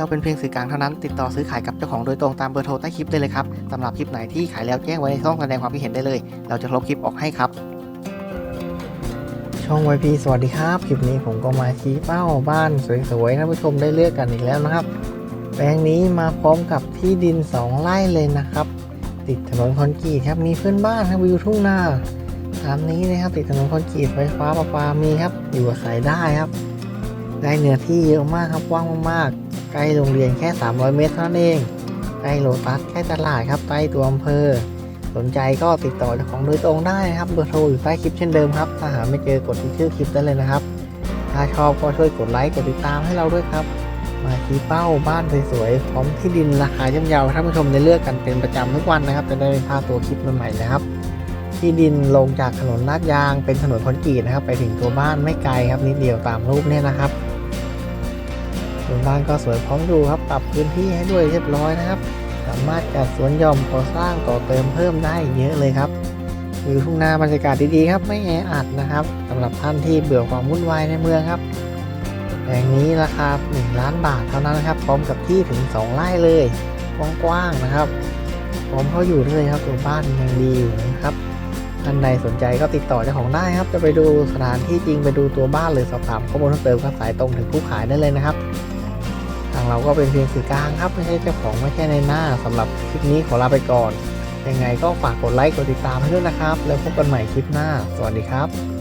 เราเป็นเพียงสื่อกลางเท่านั้น ติดต่อซื้อขายกับเจ้าของโดยตรงตามเบอร์โทรใต้คลิปได้เลยครับสำหรับคลิปไหนที่ขายแล้วแจ้งไว้ในช่องแสดงความคิดเห็นได้เลย เราจะลบคลิปออกให้ครับ ช่อง YP สวัสดีครับ คลิปนี้ผมก็มาชี้เป้าบ้านสวยๆท่านผู้ชมได้เลือกกันอีกแล้วนะครับ แปลงนี้มาพร้อมกับที่ดิน 2ไร่เลยนะครับ ติดถนนคอนกรีตครับมีเพื่อนบ้านครับวิวทุ่งนาตามนี้นะครับติดถนนคอนกรีตไฟฟ้าประปามีครับ อยู่อาศัยได้ครับ ได้เนื้อที่เยอะมากครับกว้างมากๆ ใกล้โรงเรียนแค่ 300 เมตรเท่านั้นเอง ใกล้โลตัสใกล้ตลาดครับใกล้ตัวอำเภอ สนใจก็ติดต่อเจ้าของโดยตรงได้นะครับเบอร์โทรอยู่ใต้คลิปเช่นเดิมครับ ถ้าหาไม่เจอกดที่ชื่อคลิปได้เลยนะครับ ถ้าชอบก็ช่วยกดไลค์กดติดตามให้เราด้วยครับ มาชี้เป้าบ้านสวยๆพร้อมที่ดินราคาย่อมเยาท่านผู้ชมได้เลือกกันเป็นประจำทุกวันนะครับ จะได้ไม่พลาดตัวคลิปใหม่ๆนะครับที่ดินลงจากถนนลาดยางเป็นถนนคอนกรีตนะครับ ไปถึงตัวบ้านไม่ไกลครับนิดเดียวตามรูปเนี่ยนะครับ วนบ้านก็สวยพร้อมดูครับปรับพื้นที่ให้ด้วยเรียบร้อยนะครับ สามารถจัดสวนหย่อมก่อสร้างต่อเติมเพิ่มได้เยอะเลยครับวิวทุ่งนาบรรยากาศดีๆครับไม่แออัดนะครับสำหรับท่านที่เบื่อความวุ่นวายในเมืองครับแปลงนี้ราคา 1 ล้านบาทเท่านั้นนะครับ พร้อมกับที่ถึง 2 ไร่เลยกว้างๆนะครับพร้อมเข้าอยู่ด้วยครับตัวบ้านยังดีอยู่นะครับท่านใดสนใจก็ติดต่อเจ้าของได้ครับ จะไปดูสถานที่จริงไปดูตัวบ้านหรือสอบถามข้อมูลเพิ่มเติมก็สายตรงถึงผู้ขายได้เลยนะครับ เราก็เป็นเพียงสื่อกลางครับ ไม่ใช่เจ้าของไม่ใช่ในหน้าสำหรับคลิปนี้ขอลาไปก่อน ยังไงก็ฝากกดไลค์กดติดตามให้ด้วยนะครับ แล้วพบกันใหม่คลิปหน้า สวัสดีครับ